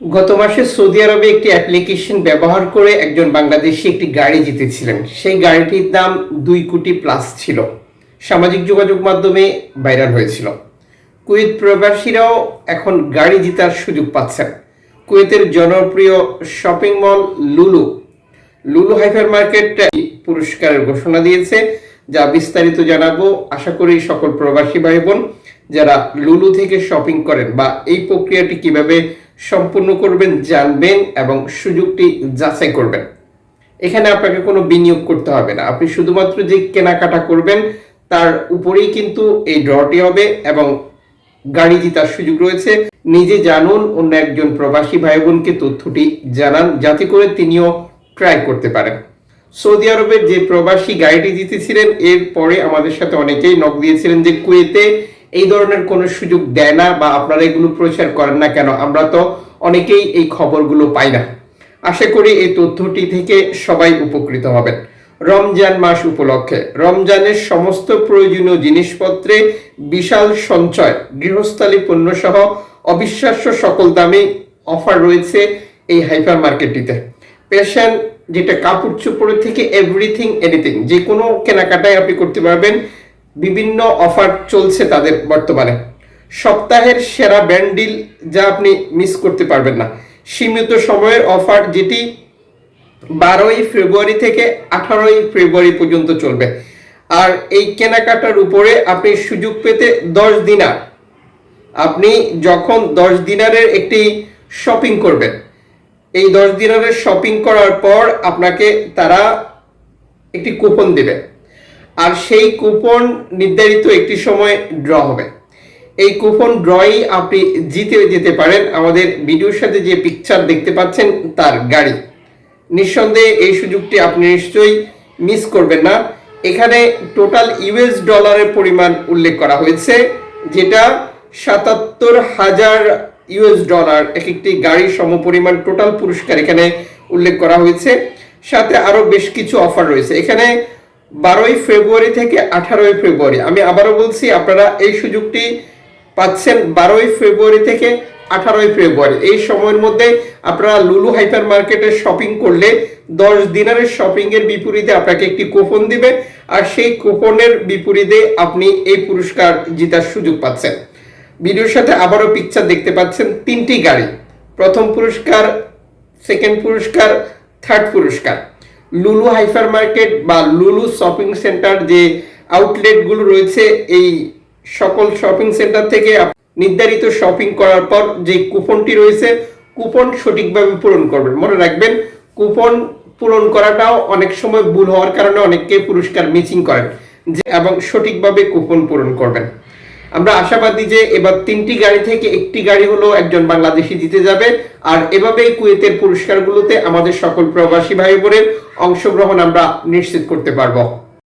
গত মাসে সৌদি আরবে একটি অ্যাপ্লিকেশন ব্যবহার করে একজন বাংলাদেশি একটি গাড়ি জিতেছিলেন। সেই গাড়িটির দাম দুই কোটি প্লাস ছিল। সামাজিক যোগাযোগ মাধ্যমে ভাইরাল হয়েছিল। কুয়েত প্রবাসীরাও এখন গাড়ি জেতার সুযোগ পাচ্ছেন। কুয়েতের জনপ্রিয় শপিং মল লুলু। লুলু হাইফার মার্কেট পুরস্কারের ঘোষণা দিয়েছে, যা বিস্তারিত জানাব। আশা করি সকল প্রবাসী ভাই বোন যারা লুলু থেকে শপিং করেন বা এই প্রক্রিয়াটি কীভাবে সম্পূর্ণ করবেন, জানবেন এবং সুযোগটি যাচাই করবেন। এখানে আপনাকে কোনো বিনিয়োগ করতে হবে না। আপনি শুধুমাত্র যে কেনাকাটা করবেন, তার উপরেই কিন্তু এই ড্রটি হবে এবং গাড়ি জেতার সুযোগ রয়েছে। নিজে জানুন, অন্য একজন প্রবাসী ভাই বোনকে তথ্যটি জানান, যাতে করে তিনিও ট্রাই করতে পারেন। সৌদি আরবের যে প্রবাসী গাড়িটি জিতেছিলেন, এরপরে আমাদের সাথে অনেকেই নক দিয়েছিলেন যে কুয়েতে এই ধরনের কোনো সুযোগ দেয় না বা আপনারা এগুলো প্রচার করেন না কেন? আমরা তো অনেকেই এই খবরগুলো পাই না। আশা করি এই তথ্যটি থেকে সবাই উপকৃত হবেন। রমজান মাস উপলক্ষে, রমজানের সমস্ত প্রয়োজনীয় জিনিসপত্রে বিশাল সঞ্চয়, গৃহস্থালী পণ্য সহ অবিশ্বাস্য সকল দামে অফার রয়েছে এই হাইপার মার্কেটটিতে পেশেন্ট যেটা কাপড় চোপড়ের থেকে এভরিথিং এনিথিং যে কোনো কেনাকাটায় আপনি করতে পারবেন। বিভিন্ন অফার চলছে তাদের বর্তমানে। সপ্তাহের সেরা ব্যান্ডিল যা আপনি মিস করতে পারবেন না। সীমিত সময়ের অফার যেটি বারোই ফেব্রুয়ারি থেকে আঠারোই ফেব্রুয়ারি পর্যন্ত চলবে। আর এই কেনাকাটার উপরে আপনি সুযোগ পেতে দশ দিনার। আপনি যখন দশ দিনারের একটি শপিং করবেন, এই দশ দিনারের শপিং করার পর আপনাকে তারা একটি কুপন দেবে। আর সেই কুপন নির্ধারিত একটি সময় ড্র হবে। এই কুপন ড্রই আপনি জিতে যেতে পারেন। আমাদের ভিডিওর সাথে যে পিকচার দেখতে পাচ্ছেন, তার গাড়ি। নিঃসন্দেহে এই সুযোগটি আপনি নিশ্চয়ই মিস করবেন না। এখানে টোটাল ইউএস ডলারের পরিমাণ উল্লেখ করা হয়েছে, যেটা সাতাত্তর হাজার ইউএস ডলার এক একটি গাড়ির সমপরিমাণ টোটাল পুরস্কার এখানে উল্লেখ করা হয়েছে। সাথে আরও বেশ কিছু অফার রয়েছে। এখানে বারোই ফেব্রুয়ারি থেকে আঠারোই ফেব্রুয়ারি। আমি আবারও বলছি, আপনারা এই সুযোগটি পাচ্ছেন বারোই ফেব্রুয়ারি থেকে আঠারোই ফেব্রুয়ারি। এই সময়ের মধ্যে আপনারা লুলু হাইপার মার্কেটে শপিং করলে দশ দিনারের শপিং এর বিপরীতে আপনাকে একটি কুপন দিবে আর সেই কুপনের বিপরীতে আপনি এই পুরস্কার জেতার সুযোগ পাচ্ছেন। ভিডিওর সাথে আবারও পিকচার দেখতে পাচ্ছেন তিনটি গাড়ি। প্রথম পুরস্কার সেকেন্ড পুরস্কার থার্ড পুরস্কার। লুলু হাইপার মার্কেট বা লুলু শপিং সেন্টার যে আউটলেটগুলো রয়েছে, এই সকল শপিং সেন্টার থেকে নির্ধারিত শপিং করার পর যে কুপনটি রয়েছে কুপন সঠিকভাবে পূরণ করবেন। মনে রাখবেন কুপন পূরণ করাটাও অনেক সময় ভুল হওয়ার কারণে অনেককে পুরস্কার মিচিং করেন এবং সঠিকভাবে কুপন পূরণ করবেন। আমরা আশাবাদী যে এবার তিনটি গাড়ি থেকে একটি গাড়ি হলো একজন বাংলাদেশি জিতে যাবে। আর এভাবেই কুয়েতের পুরস্কারগুলোতে আমাদের সকল প্রবাসী ভাই বোনের অংশগ্রহণ আমরা নিশ্চিত করতে পারব।